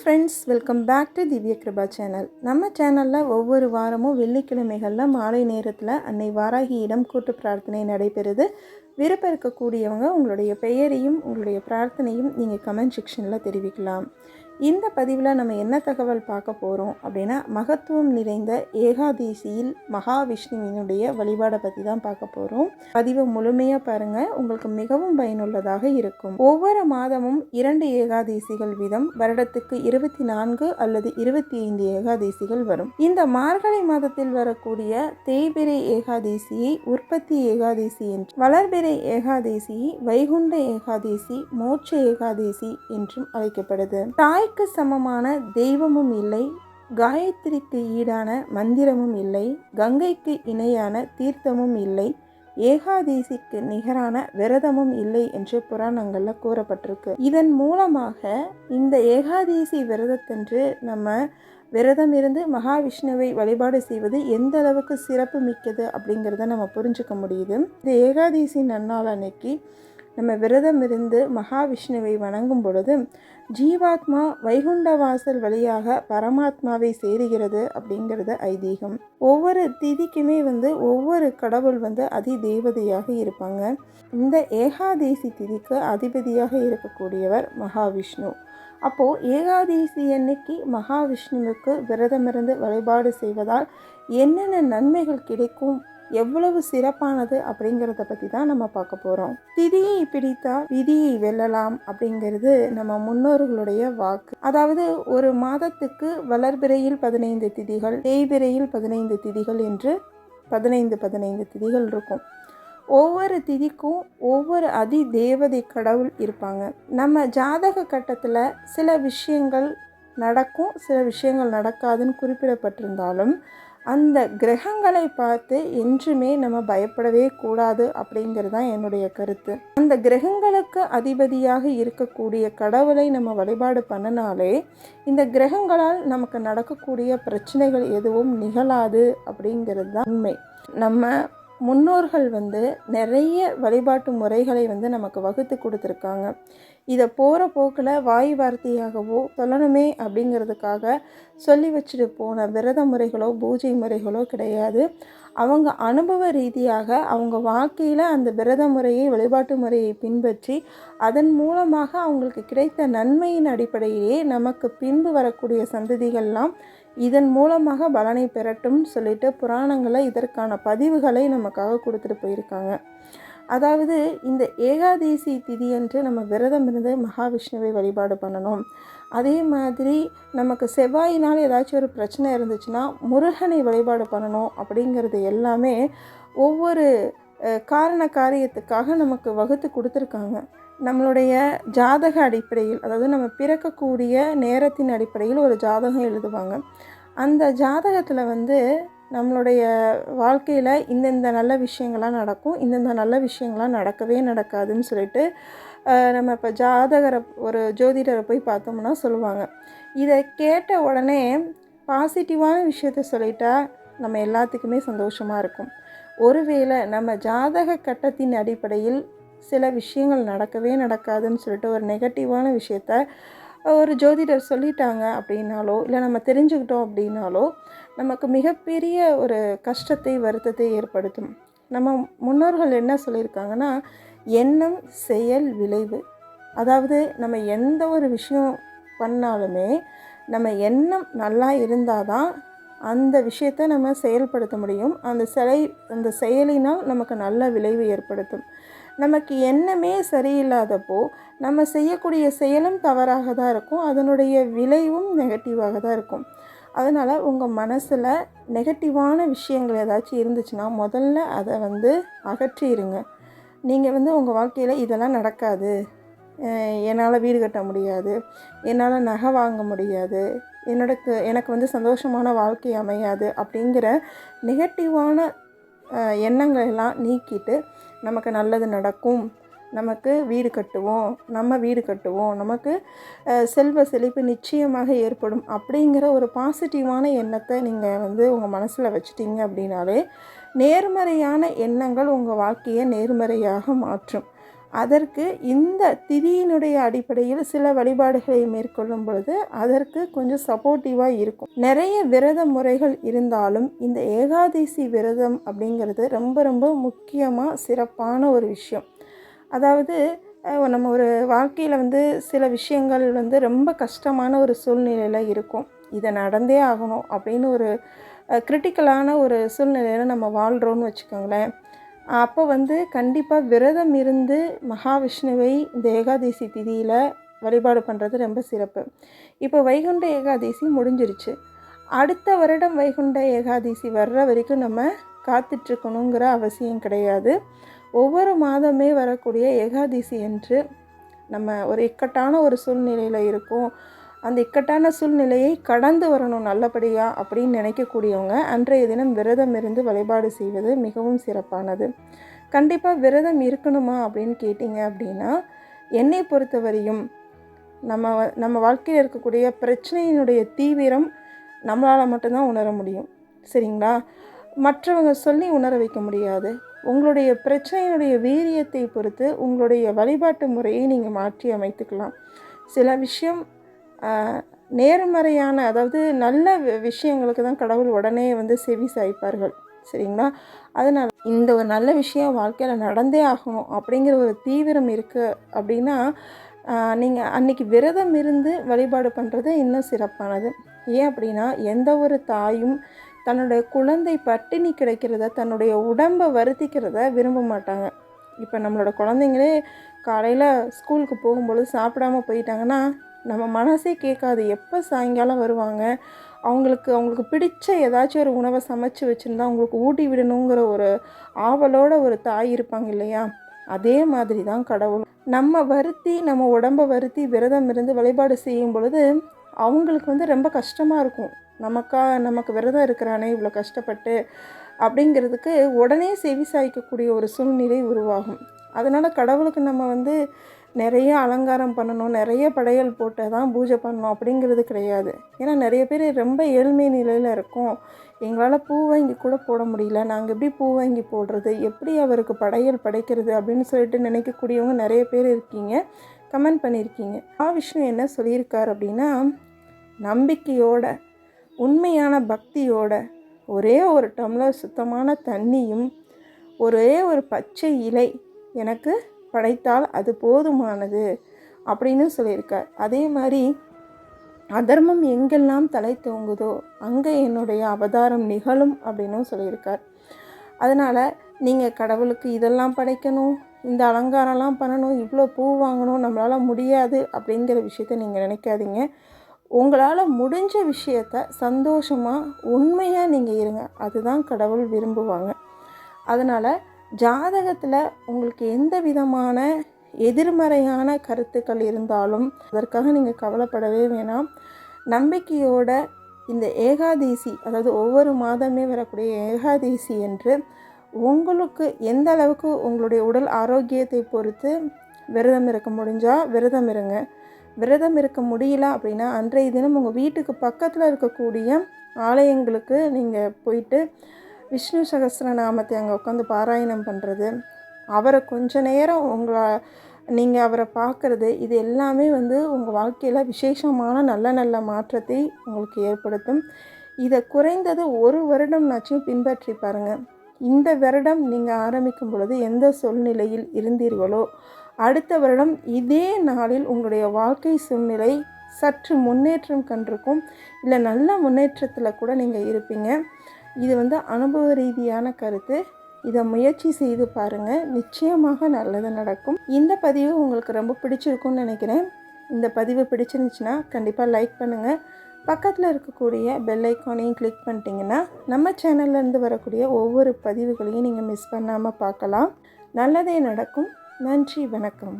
Friends welcome back to திவ்ய Kripa channel நம்ம சேனலில் ஒவ்வொரு வாரமும் வெள்ளிக்கிழமைகளில் மாலை நேரத்தில் அன்னை வாராகியிடம் கூட்டு பிரார்த்தனை நடைபெறுது. விருப்பம் இருக்கக்கூடியவங்க உங்களுடைய பெயரையும் உங்களுடைய பிரார்த்தனையும் நீங்கள் கமெண்ட் செக்ஷனில் தெரிவிக்கலாம். இந்த பதிவில் நம்ம என்ன தகவல் பார்க்க போகிறோம் அப்படின்னா மகத்துவம் நிறைந்த ஏகாதேசியில் மகாவிஷ்ணுவினுடைய வழிபாடை பற்றி தான் பார்க்க போகிறோம் பதிவை முழுமையாக பாருங்கள் உங்களுக்கு மிகவும் பயனுள்ளதாக இருக்கும். ஒவ்வொரு மாதமும் இரண்டு ஏகாதேசிகள் வீதம் வருடத்துக்கு இருபத்தி நான்கு அல்லது இருபத்தி ஐந்து ஏகாதேசிகள் வரும். இந்த மார்கழி மாதத்தில் வரக்கூடிய தேய்பிரை ஏகாதேசியை உற்பத்தி ஏகாதேசி என்று வளர்பிறை ஏகாதேசியை வைகுண்ட ஏகாதேசி மோட்ச ஏகாதேசி என்றும் அழைக்கப்படுது. தாய் தாய்க்கு சமமான தெய்வமும் இல்லை காயத்ரிக்கு ஈடான மந்திரமும் இல்லை கங்கைக்கு இணையான தீர்த்தமும் இல்லை ஏகாதேசிக்கு நிகரான விரதமும் இல்லை என்று புராணங்களில் கூறப்பட்டிருக்கு. இதன் மூலமாக இந்த ஏகாதேசி விரதத்தன்று நம்ம விரதம் இருந்து மகாவிஷ்ணுவை வழிபாடு செய்வது எந்த அளவுக்கு சிறப்பு மிக்கது அப்படிங்கிறத நம்ம புரிஞ்சுக்க முடியுது. இந்த ஏகாதேசி நன்னாள் அன்னைக்கு நம்ம விரதம் இருந்து மகாவிஷ்ணுவை வணங்கும் பொழுது ஜீவாத்மா வைகுண்ட வாசல் வழியாக பரமாத்மாவை சேருகிறது அப்படிங்கிறது ஐதீகம். ஒவ்வொரு திதிக்குமே வந்து ஒவ்வொரு கடவுள் வந்து அதி தேவதையாக இருப்பாங்க. இந்த ஏகாதேசி திதிக்கு அதிபதியாக இருக்கக்கூடியவர் மகாவிஷ்ணு. அப்போது ஏகாதேசி அன்னைக்கு மகாவிஷ்ணுவுக்கு விரதமிருந்து வழிபாடு செய்வதால் என்னென்ன நன்மைகள் கிடைக்கும் எவ்வளவு சிறப்பானது அப்படிங்கிறத பற்றி தான் நம்ம பார்க்க போகிறோம் திதியை பிடித்தால் விதியை வெல்லலாம் அப்படிங்கிறது நம்ம முன்னோர்களுடைய வாக்கு. அதாவது ஒரு மாதத்துக்கு வளர்பிறையில் பதினைந்து திதிகள் தேய்பிறையில் பதினைந்து திதிகள் என்று பதினைந்து பதினைந்து திதிகள் இருக்கும். ஒவ்வொரு திதிக்கும் ஒவ்வொரு அதி தேவதை கடவுள் இருப்பாங்க. நம்ம ஜாதக கட்டத்தில் சில விஷயங்கள் நடக்கும் சில விஷயங்கள் நடக்காதுன்னு குறிப்பிடப்பட்டிருந்தாலும் அந்த கிரகங்களை பார்த்து என்றுமே நம்ம பயப்படவே கூடாது அப்படிங்கிறது தான் என்னுடைய கருத்து. அந்த கிரகங்களுக்கு அதிபதியாக இருக்கக்கூடிய கடவுளை நம்ம வழிபாடு பண்ணினாலே இந்த கிரகங்களால் நமக்கு நடக்கக்கூடிய பிரச்சனைகள் எதுவும் நிகழாது அப்படிங்கிறது தான் உண்மை. நம்ம முன்னோர்கள் வந்து நிறைய வழிபாட்டு முறைகளை வந்து நமக்கு வகுத்து கொடுத்துருக்காங்க. இதை போகிற போக்கில் வாய் வார்த்தையாகவோ சொல்லணுமே அப்படிங்கிறதுக்காக சொல்லி வச்சுட்டு போன விரத முறைகளோ பூஜை முறைகளோ கிடையாது. அவங்க அனுபவ ரீதியாக அவங்க வாழ்க்கையில் அந்த விரத முறையை வழிபாட்டு முறையை பின்பற்றி அதன் மூலமாக அவங்களுக்கு கிடைத்த நன்மையின் அடிப்படையிலே நமக்கு பின்பு வரக்கூடிய சந்ததிகள்லாம் இதன் மூலமாக பலனை பெறட்டும் சொல்லிட்டு புராணங்களை இதற்கான பதிவுகளை நமக்காக கொடுத்துட்டு போயிருக்காங்க. அதாவது இந்த ஏகாதேசி திதியன்று நம்ம விரதம் இருந்து மகாவிஷ்ணுவை வழிபாடு பண்ணணும். அதே மாதிரி நமக்கு செவ்வாயினால் ஏதாச்சும் ஒரு பிரச்சனை இருந்துச்சுன்னா முருகனை வழிபாடு பண்ணணும் அப்படிங்கிறது எல்லாமே ஒவ்வொரு காரண காரியத்துக்காக நமக்கு வகுத்து கொடுத்துருக்காங்க. நம்மளுடைய ஜாதக அடிப்படையில் அதாவது நம்ம பிறக்கக்கூடிய நேரத்தின் அடிப்படையில் ஒரு ஜாதகம் எழுதுவாங்க. அந்த ஜாதகத்தில் வந்து நம்மளுடைய வாழ்க்கையில் இந்தந்த நல்ல விஷயங்கள்லாம் நடக்கும் இந்தந்த நல்ல விஷயங்கள்லாம் நடக்கவே நடக்காதுன்னு சொல்லிட்டு நம்ம இப்போ ஜாதகரை ஒரு ஜோதிடரை போய் பார்த்தோம்னா சொல்லுவாங்க. இதை கேட்ட உடனே பாசிட்டிவான விஷயத்த சொல்லிட்டா நம்ம எல்லாத்துக்குமே சந்தோஷமாக இருக்கும். ஒருவேளை நம்ம ஜாதக கட்டத்தின் அடிப்படையில் சில விஷயங்கள் நடக்கவே நடக்காதுன்னு சொல்லிட்டு ஒரு நெகட்டிவான விஷயத்த ஒரு ஜோதிடர் சொல்லிட்டாங்க அப்படின்னாலோ இல்லை நம்ம தெரிஞ்சுக்கிட்டோம் அப்படின்னாலோ நமக்கு மிகப்பெரிய ஒரு கஷ்டத்தை வருத்தத்தை ஏற்படுத்தும். நம்ம முன்னோர்கள் என்ன சொல்லியிருக்காங்கன்னா எண்ணம் செயல் விளைவு. அதாவது நம்ம எந்த ஒரு விஷயம் பண்ணாலுமே நம்ம எண்ணம் நல்லா இருந்தால் தான் அந்த விஷயத்தை நம்ம செயல்படுத்த முடியும். அந்த சிலை அந்த செயலினால் நமக்கு நல்ல விளைவு ஏற்படுத்தும். நமக்கு எண்ணமே சரியில்லாதப்போ நம்ம செய்யக்கூடிய செயலும் தவறாக தான் இருக்கும். அதனுடைய விளைவும் நெகட்டிவாக தான் இருக்கும். அதனால் உங்கள் மனசில் நெகட்டிவான விஷயங்கள் ஏதாச்சும் இருந்துச்சுன்னா முதல்ல அதை வந்து அகற்றிடுங்க நீங்கள் வந்து உங்கள் வாழ்க்கையில் இதெல்லாம் நடக்காது. என்னால் வீடு கட்ட முடியாது. என்னால் நகை வாங்க முடியாது. என்னோடக்கு எனக்கு வந்து சந்தோஷமான வாழ்க்கை அமையாது அப்படிங்கிற நெகட்டிவான எண்ணங்களெல்லாம் நீக்கிட்டு நமக்கு நல்லது நடக்கும். நமக்கு வீடு கட்டுவோம். நம்ம வீடு கட்டுவோம். நமக்கு செல்வ செழிப்பு நிச்சயமாக ஏற்படும். அப்படிங்கிற ஒரு பாசிட்டிவான எண்ணத்தை நீங்கள் வந்து உங்கள் மனசில் வச்சுட்டீங்க அப்படின்னாலே நேர்மறையான எண்ணங்கள் உங்கள் வாழ்க்கையை நேர்மறையாக மாற்றும். அதற்கு இந்த திதியினுடைய அடிப்படையில் சில வழிபாடுகளை மேற்கொள்ளும் பொழுது அதற்கு கொஞ்சம் சப்போர்ட்டிவாக இருக்கும். நிறைய விரத முறைகள் இருந்தாலும் இந்த ஏகாதசி விரதம் அப்படிங்கிறது ரொம்ப ரொம்ப முக்கியமாக சிறப்பான ஒரு விஷயம். அதாவது நம்ம ஒரு வாழ்க்கையில் வந்து சில விஷயங்கள் வந்து ரொம்ப கஷ்டமான ஒரு சூழ்நிலையில் இருக்கும். இதை நடந்தே ஆகணும் அப்படின்னு ஒரு கிரிட்டிக்கலான ஒரு சூழ்நிலையில் நம்ம வாழ்கிறோன்னு வச்சுக்கோங்களேன். அப்போ வந்து கண்டிப்பாக விரதம் இருந்து மகாவிஷ்ணுவை இந்த ஏகாதசி திதியில் வழிபாடு பண்ணுறது ரொம்ப சிறப்பு. இப்போ வைகுண்ட ஏகாதசி முடிஞ்சிருச்சு. அடுத்த வருடம் வைகுண்ட ஏகாதசி வர்ற வரைக்கும் நம்ம காத்துட்ருக்கணுங்கிற அவசியம் கிடையாது. ஒவ்வொரு மாதமே வரக்கூடிய ஏகாதசி என்று நம்ம ஒரு இக்கட்டான ஒரு சூழ்நிலையில் இருக்கோம். அந்த இக்கட்டான சூழ்நிலையை கடந்து வரணும் நல்லபடியாக அப்படின்னு நினைக்கக்கூடியவங்க அன்றைய தினம் விரதம் இருந்து வழிபாடு செய்வது மிகவும் சிறப்பானது. கண்டிப்பாக விரதம் இருக்கணுமா அப்படின்னு கேட்டிங்க அப்படின்னா என்னை பொறுத்தவரையும் நம்ம வ- நம்ம வாழ்க்கையில் இருக்கக்கூடிய பிரச்சனையினுடைய தீவிரம் நம்மளால் மட்டும்தான் உணர முடியும். சரிங்களா? மற்றவங்க சொல்லி உணர வைக்க முடியாது. உங்களுடைய பிரச்சனையினுடைய வீரியத்தை பொறுத்து உங்களுடைய வழிபாட்டு முறையை நீங்கள் மாற்றி அமைத்துக்கலாம். சில விஷயம் நேர்மறையான அதாவது நல்ல விஷயங்களுக்கு தான் கடவுள் உடனே வந்து செவி சாய்ப்பார்கள். சரிங்களா? அதனால் இந்த ஒரு நல்ல விஷயம் வாழ்க்கையில் நடந்தே ஆகணும் அப்படிங்கிற ஒரு தீவிரம் இருக்குது அப்படின்னா நீங்கள் அன்னைக்கு விரதம் இருந்து வழிபாடு பண்ணுறது இன்னும் சிறப்பானது. ஏன் அப்படின்னா எந்த ஒரு தாயும் தன்னுடைய குழந்தை பட்டினி கிடைக்கிறத தன்னுடைய உடம்பை வருத்திக்கிறத விரும்ப மாட்டாங்க. இப்போ நம்மளோட குழந்தைங்களே காலையில் ஸ்கூலுக்கு போகும்பொழுது சாப்பிடாம போயிட்டாங்கன்னா நம்ம மனசே கேட்காது. எப்போ சாயங்காலம் வருவாங்க? அவங்களுக்கு அவங்களுக்கு பிடிச்ச ஏதாச்சும் ஒரு உணவை சமைச்சு வச்சுருந்தா அவங்களுக்கு ஊட்டி விடணுங்கிற ஒரு ஆவலோட ஒரு தாய் இருப்பாங்க இல்லையா? அதே மாதிரி தான் கடவுள் நம்ம வருத்தி நம்ம உடம்பை வருத்தி விரதம் இருந்து வழிபாடு செய்யும் பொழுது அவங்களுக்கு வந்து ரொம்ப கஷ்டமாக இருக்கும். நமக்கா நமக்கு விரதம் இருக்கிறானே இவ்வளோ கஷ்டப்பட்டு அப்படிங்கிறதுக்கு உடனே செவி சாய்க்கக்கூடிய ஒரு சூழ்நிலை உருவாகும். அதனால் கடவுளுக்கு நம்ம வந்து நிறைய அலங்காரம் பண்ணணும் நிறைய படையல் போட்டு தான் பூஜை பண்ணணும் அப்படிங்கிறது கிடையாது. ஏன்னா நிறைய பேர் ரொம்ப ஏழ்மை நிலையில் இருக்கோம். எங்களால் பூ வாங்கி கூட போட முடியல. நாங்கள் எப்படி பூ வாங்கி போடுறது? எப்படி அவருக்கு படையல் படைக்கிறது? அப்படின்னு சொல்லிட்டு நினைக்கக்கூடியவங்க நிறைய பேர் இருக்கீங்க. கமெண்ட் பண்ணியிருக்கீங்க. மகாவிஷ்ணு என்ன சொல்லியிருக்கார் அப்படின்னா நம்பிக்கையோட உண்மையான பக்தியோட ஒரே ஒரு டம்ளர் சுத்தமான தண்ணியும் ஒரே ஒரு பச்சை இலை எனக்கு படைத்தால் அது போதுமானது அப்படின்னு சொல்லியிருக்கார். அதே மாதிரி அதர்மம் எங்கெல்லாம் தலை தூங்குதோ அங்கே என்னுடைய அவதாரம் நிகழும் அப்படின்னும் சொல்லியிருக்கார். அதனால் நீங்கள் கடவுளுக்கு இதெல்லாம் படைக்கணும் இந்த அலங்காரம்லாம் பண்ணணும் இவ்வளோ பூ வாங்கணும் நம்மளால் முடியாது அப்படிங்கிற விஷயத்த நீங்கள் நினைக்காதீங்க. உங்களால் முடிஞ்ச விஷயத்த சந்தோஷமாக உண்மையாக நீங்கள் இருங்க. அதுதான் கடவுள் விரும்புவாங்க. அதனால் ஜாதகத்தில் உங்களுக்கு எந்த விதமான எதிர்மறையான கருத்துக்கள் இருந்தாலும் அதற்காக நீங்கள் கவலைப்படவே வேணாம். நம்பிக்கையோட இந்த ஏகாதேசி அதாவது ஒவ்வொரு மாதமே வரக்கூடிய ஏகாதேசி என்று உங்களுக்கு எந்த அளவுக்கு உங்களுடைய உடல் ஆரோக்கியத்தை பொறுத்து விரதம் இருக்க முடிஞ்சால் விரதம் இருங்க. விரதம் இருக்க முடியல அப்படின்னா அன்றைய தினம் உங்கள் வீட்டுக்கு பக்கத்தில் இருக்கக்கூடிய ஆலயங்களுக்கு நீங்கள் போயிட்டு விஷ்ணு சகஸ்ரநாமத்தை அங்கே உட்காந்து பாராயணம் பண்ணுறது அவரை கொஞ்ச நேரம் உங்களை நீங்கள் அவரை பார்க்குறது இது எல்லாமே வந்து உங்கள் வாழ்க்கையில் விசேஷமான நல்ல நல்ல மாற்றத்தை உங்களுக்கு ஏற்படுத்தும். இதை குறைந்தது ஒரு வருடம்னாச்சும் பின்பற்றி பாருங்கள் இந்த வருடம் நீங்கள் ஆரம்பிக்கும் பொழுது எந்த சூழ்நிலையில் இருந்தீர்களோ அடுத்த வருடம் இதே நாளில் உங்களுடைய வாழ்க்கை சூழ்நிலை சற்று முன்னேற்றம் கண்டிருக்கும். இல்லை நல்ல முன்னேற்றத்தில் கூட நீங்கள் இருப்பீங்க. இது வந்து அனுபவ ரீதியான கருத்து. இதை முயற்சி செய்து பாருங்கள் நிச்சயமாக நல்லது நடக்கும். இந்த பதிவு உங்களுக்கு ரொம்ப பிடிச்சிருக்கும்னு நினைக்கிறேன். இந்த பதிவு பிடிச்சிருந்துச்சுன்னா கண்டிப்பாக லைக் பண்ணுங்கள் பக்கத்தில் இருக்கக்கூடிய பெல் ஐக்கானையும் கிளிக் பண்ணிட்டீங்கன்னா நம்ம சேனல்லேருந்து வரக்கூடிய ஒவ்வொரு பதிவுகளையும் நீங்கள் மிஸ் பண்ணாமல் பார்க்கலாம். நல்லதே நடக்கும். நன்றி வணக்கம்.